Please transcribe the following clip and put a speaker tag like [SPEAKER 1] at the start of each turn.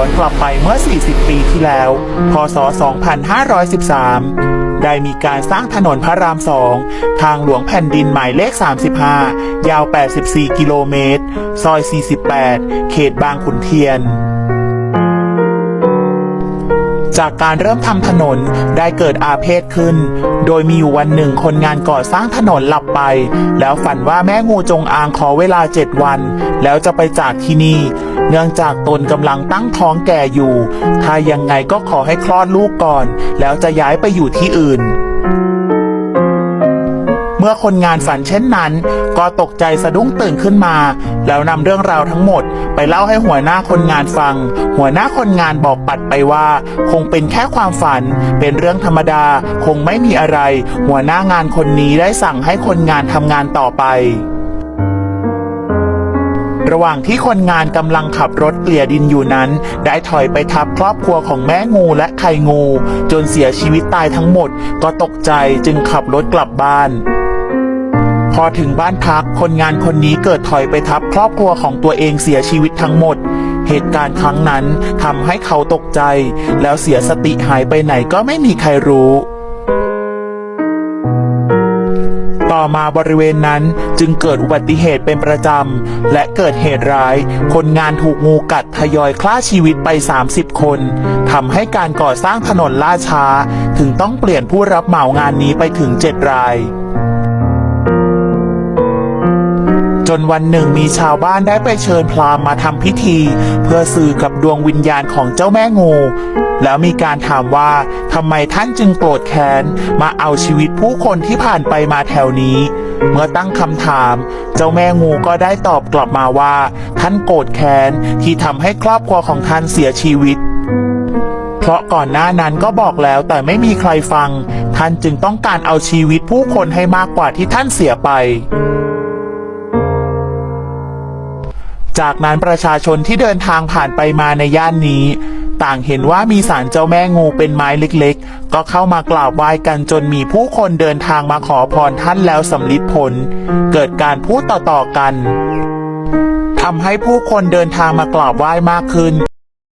[SPEAKER 1] ย้อนกลับไปเมื่อ 40 ปีที่แล้ว พศ 2513ได้มีการสร้างถนนพระรามสองทางหลวงแผ่นดินหมายเลข 35 ยาว 84 กิโลเมตร ซอย 48 เขตบางขุนเทียน จากการเริ่มทำถนนได้เกิดอาเพศขึ้น โดยมีอยู่วันหนึ่งคนงานก่อสร้างถนนหลับไป แล้วฝันว่าแม่งูจงอางขอเวลาเจ็ดวัน แล้วจะไปจากที่นี่ เนื่องจากตนกำลังตั้งท้องแก่อยู่ ถ้ายังไงก็ขอให้คลอดลูกก่อน แล้วจะย้ายไปอยู่ที่อื่น เมื่อคนงานฝันเช่นนั้น ก็ตกใจสะดุ้งตื่นขึ้นมา แล้วนำเรื่องราวทั้งหมด ไปเล่าให้หัวหน้าคนงานฟัง หัวหน้าคนงานบอกปัดไปว่า คงเป็นแค่ความฝัน เป็นเรื่องธรรมดา คงไม่มีอะไร หัวหน้างานคนนี้ได้สั่งให้คนงานทำงานต่อไประหว่างที่คนงานกำลังขับรถเกลี่ยดินอยู่นั้น ได้ถอยไปทับครอบครัวของแม่งูและไข่งู จนเสียชีวิตตายทั้งหมด ก็ตกใจจึงขับรถกลับบ้าน พอถึงบ้านพักคนงานคนนี้เกิดถอยไปทับครอบครัวของตัวเองเสียชีวิตทั้งหมด เหตุการณ์ครั้งนั้นทำให้เขาตกใจ แล้วเสียสติหายไปไหนก็ไม่มีใครรู้ต่อมาบริเวณนั้นจึงเกิดอุบัติเหตุเป็นประจำ และเกิดเหตุร้าย คนงานถูกงูกัดทยอยคล่าชีวิตไป 30 คนทำให้การก่อสร้างถนนล่าช้า ถึงต้องเปลี่ยนผู้รับเหมางานนี้ไปถึง 7 ราย จนวันหนึ่งมีชาวบ้านได้ไปเชิญพราหมณ์มาทำพิธี เพื่อสื่อกับดวงวิญญาณของเจ้าแม่งู แล้วมีการถามว่าทำไมท่านจึงโกรธแค้น มาเอาชีวิตผู้คนที่ผ่านไปมาแถวนี้ เมื่อตั้งคำถาม เจ้าแม่งูก็ได้ตอบกลับมาว่า ท่านโกรธแค้นที่ทำให้ครอบครัวของท่านเสียชีวิตเพราะก่อนหน้านั้นก็บอกแล้วแต่ไม่มีใครฟัง ท่านจึงต้องการเอาชีวิตผู้คนให้มากกว่าที่ท่านเสียไป จากนั้นประชาชนที่เดินทางผ่านไปมาในย่านนี้ ต่างเห็นว่ามีศาลเจ้าแม่งูเป็นไม้เล็กๆ ก็เข้ามากราบไหว้กันจนมีผู้คนเดินทางมาขอพรท่านแล้วสำลิดผล เกิดการพูดต่อๆกันทำให้ผู้คนเดินทางมากราบไหว้มากขึ้น